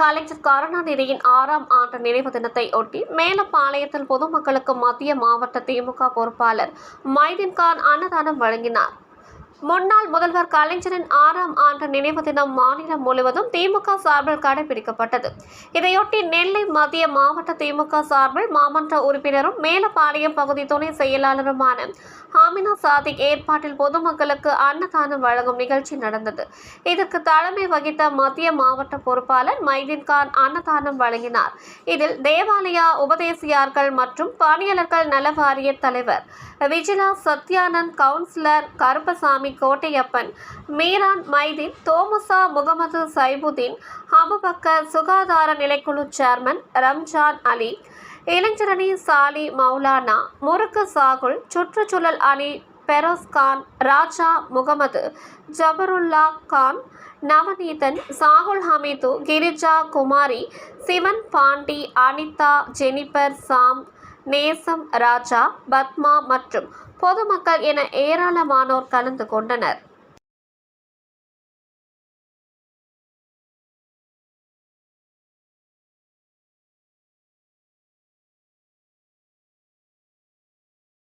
கலைஞர் கருணாநிதியின் ஆறாம் ஆண்டு நினைவு தினத்தை ஒட்டி மேலப்பாளையத்தில் பொதுமக்களுக்கு மத்திய மாவட்ட திமுக பொறுப்பாளர் மைதீன் கான் அன்னதானம் வழங்கினார். முன்னாள் முதல்வர் கலைஞரின் ஆறாம் ஆண்டு நினைவு தினம் மாநிலம் முழுவதும் திமுக சார்பில் கடைபிடிக்கப்பட்டது. இதையொட்டி நெல்லை மத்திய மாவட்ட திமுக சார்பில் மாமன்ற உறுப்பினரும் மேலப்பாளையம் பகுதி துணை செயலாளருமான ஆமினா சாதிக் ஏற்பாட்டில் பொதுமக்களுக்கு அன்னதானம் வழங்கும் நிகழ்ச்சி நடந்தது. இதற்கு தலைமை வகித்த மத்திய மாவட்ட பொறுப்பாளர் மைதீன் கான் அன்னதானம் வழங்கினார். இதில் தேவாலயா உபதேசியார்கள் மற்றும் பணியாளர்கள் நல வாரிய தலைவர் விஜிலா சத்யானந்த் கவுன்சிலர் கருப்பசாமி கோட்டையப்பன் மீரான் மைதீன் தோமசா முகமது சைபுதீன் அபுபக்கர் சுகாதார நிலைக்குழு சேர்மன் ரம்ஜான் அலி இளைஞரணி சாலி மௌலானா முறுக்கு சாகுல் சுற்றுச்சூழல் அணி பெரோஸ் கான் ராஜா முகமது ஜபருல்லா கான் நவநீதன் சாகுல் ஹமீது கிரிஜா குமாரி சிவன் பாண்டி அனிதா ஜெனிபர் சாம் நேசம் ராஜா பத்மா மற்றும் பொதுமக்கள் என ஏராளமானோர் கலந்து கொண்டனர்.